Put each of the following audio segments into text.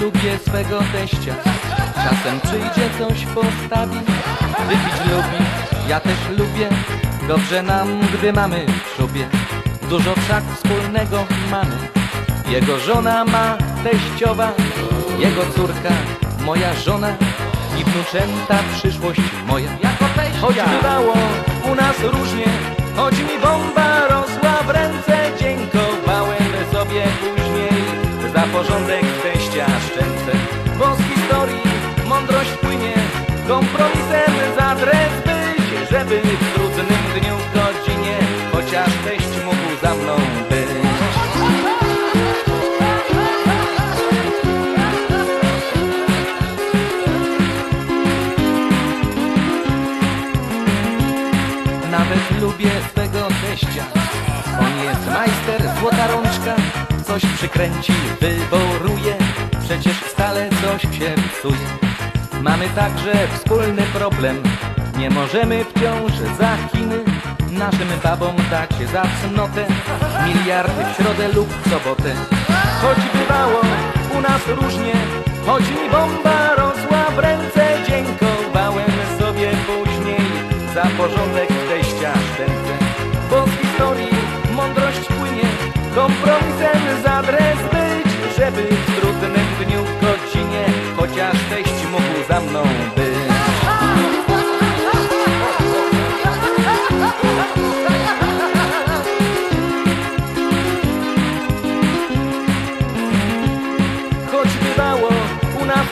lubię swego teścia. Czasem przyjdzie coś postawi. Wypić lubi, ja też lubię. Dobrze nam, gdy mamy w ślubie Dużo wszak wspólnego mamy. Jego żona ma teściowa. Jego córka, moja żona. I wnuczęta przyszłość moja. Choć bywało u nas różnie Choć mi bomba Kompromisem za adres być Żeby w trudnym dniu w godzinie Chociaż teść mógł za mną być. Nawet lubię swego teścia. On jest majster, złota rączka. Coś przykręci, wyboruje. Przecież stale coś się psuje Mamy także wspólny problem. Nie możemy wciąż za Chiny. Naszym babom dać za cnotę. Miliardy w środę lub w sobotę. Choć bywało u nas różnie Choć mi bomba rosła w ręce Dziękowałem sobie później Za porządek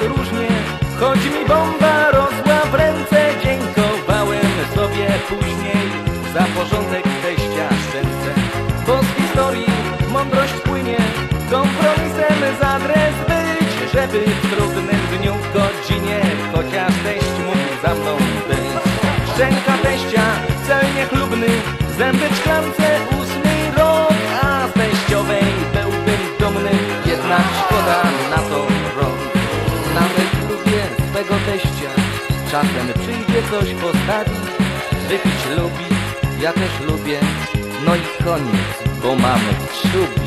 różnie. Choć mi bomba rosła w ręce Dziękowałem sobie później Za porządek teścia szczęce Bo z historii mądrość płynie Kompromisem za adres być Żeby w trudnym dniu godzinie Chociaż teść mógł za mną być. Szczęka teścia celnie chlubny Zęby w szklance ósmy rok A z teściowej byłbym dumny. Jednak szkoda Czasem przyjdzie coś postawić Wypić lubi, ja też lubię. No i koniec, bo mamy w ślubie